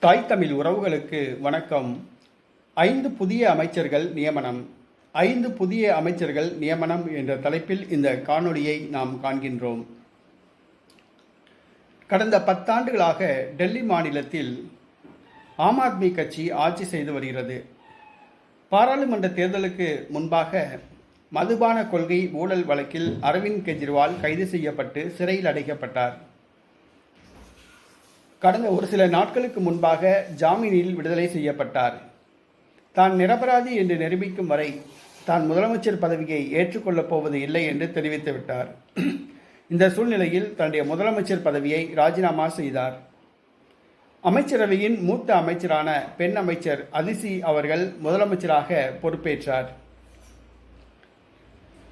தாய் தமிழ் உறவுகளுக்கு வணக்கம். ஐந்து புதிய அமைச்சர்கள் நியமனம். ஐந்து புதிய அமைச்சர்கள் நியமனம் என்ற தலைப்பில் இந்த காணொளியை நாம் காண்கின்றோம். கடந்த பத்தாண்டுகளாக டெல்லி மாநிலத்தில் ஆம் ஆத்மி கட்சி ஆட்சி செய்து வருகிறது. பாராளுமன்ற தேர்தலுக்கு முன்பாக மதுபான கொள்கை ஊழல் வழக்கில் அரவிந்த் கெஜ்ரிவால் கைது செய்யப்பட்டு சிறையில் அடைக்கப்பட்டார். கடந்த ஒரு சில நாட்களுக்கு முன்பாக ஜாமீனில் விடுதலை செய்யப்பட்டார். தான் நிரபராதி என்று நிரூபிக்கும் வரை தான் முதலமைச்சர் பதவியை ஏற்றுக்கொள்ளப் போவது இல்லை என்று தெரிவித்து விட்டார். இந்த சூழ்நிலையில் தன்னுடைய முதலமைச்சர் பதவியை ராஜினாமா செய்தார். அமைச்சரவையின் மூத்த அமைச்சரான பெண் அமைச்சர் அதிசி அவர்கள் முதலமைச்சராக பொறுப்பேற்றார்.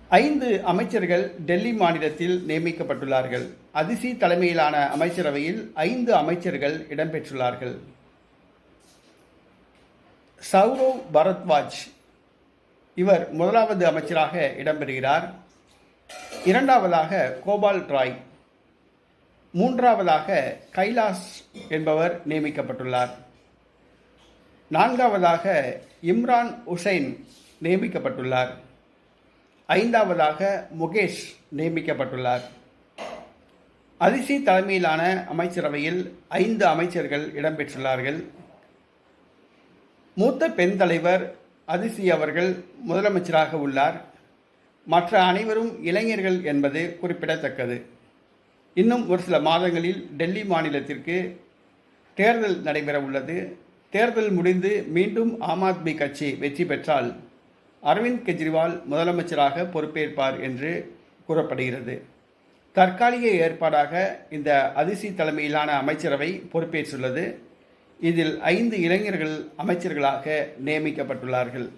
ஐந்து அமைச்சர்கள் டெல்லி மாநிலத்தில் நியமிக்கப்பட்டுள்ளார்கள். அதிசி தலைமையிலான அமைச்சரவையில் ஐந்து அமைச்சர்கள் இடம்பெற்றுள்ளார்கள். சௌரவ் பரத்வாஜ் இவர் முதலாவது அமைச்சராக இடம்பெறுகிறார். இரண்டாவதாக கோபால் ராய். மூன்றாவதாக கைலாஷ் என்பவர் நியமிக்கப்பட்டுள்ளார். நான்காவதாக இம்ரான் உசைன் நியமிக்கப்பட்டுள்ளார். ஐந்தாவதாக முகேஷ் நியமிக்கப்பட்டுள்ளார். அதிசி தலைமையிலான அமைச்சரவையில் ஐந்து அமைச்சர்கள் இடம்பெற்றுள்ளார்கள். மூத்த பெண் தலைவர் அதிசி அவர்கள் முதலமைச்சராக உள்ளார். மற்ற அனைவரும் இளைஞர்கள் என்பது குறிப்பிடத்தக்கது. இன்னும் ஒரு சில மாதங்களில் டெல்லி மாநிலத்திற்கு தேர்தல் நடைபெற உள்ளது தேர்தல் முடிந்து மீண்டும் ஆம் ஆத்மி கட்சி வெற்றி பெற்றால் அரவிந்த் கெஜ்ரிவால் முதலமைச்சராக பொறுப்பேற்பார் என்று கூறப்படுகிறது. தற்காலிக ஏற்பாடாக இந்த அதிசி தலைமையிலான அமைச்சரவை பொறுப்பேற்றுள்ளது. இதில் ஐந்து இளைஞர்கள் அமைச்சர்களாக நியமிக்கப்பட்டுள்ளார்கள்.